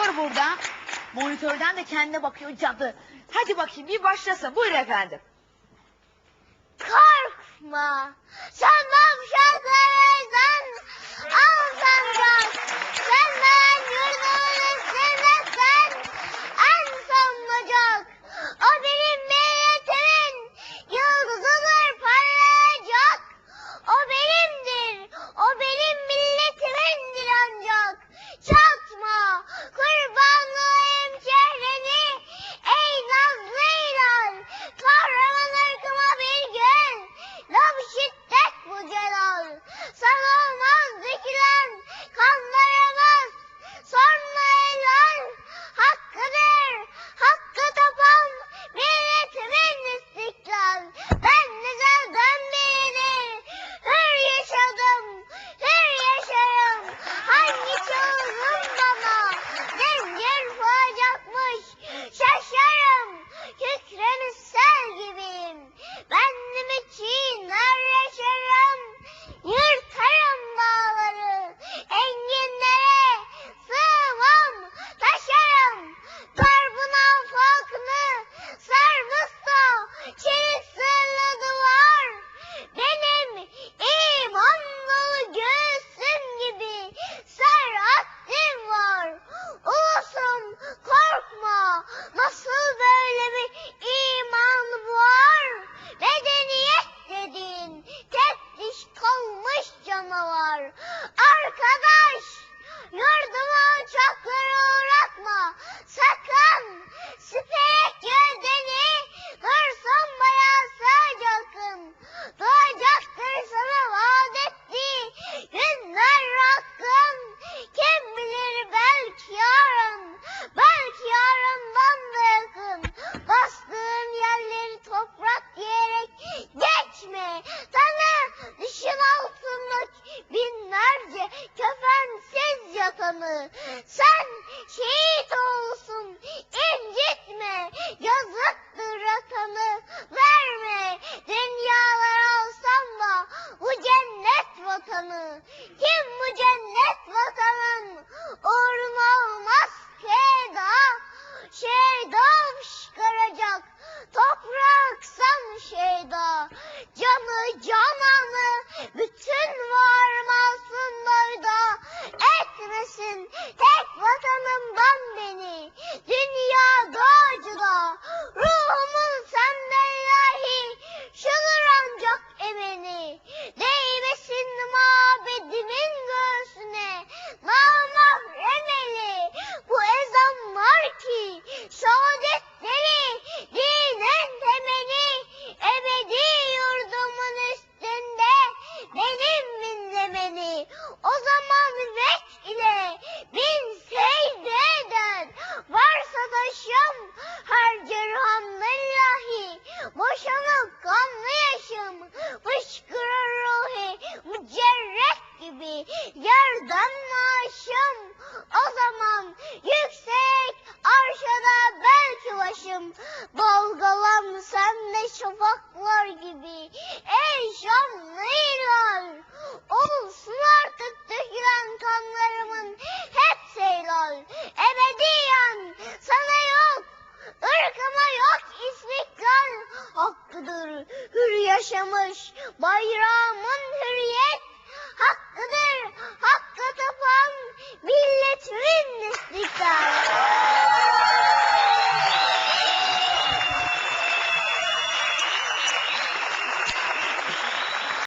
monitör burada. Monitörden de kendine bakıyor cadı. Hadi bakayım bir başlasın. Buyur efendim. Korkma. Sen Arkadaş yurduma çok sensiz yatanı. Sen şehit olsun incitme yazıktır atanı. benim, tek vatanım bambaşka.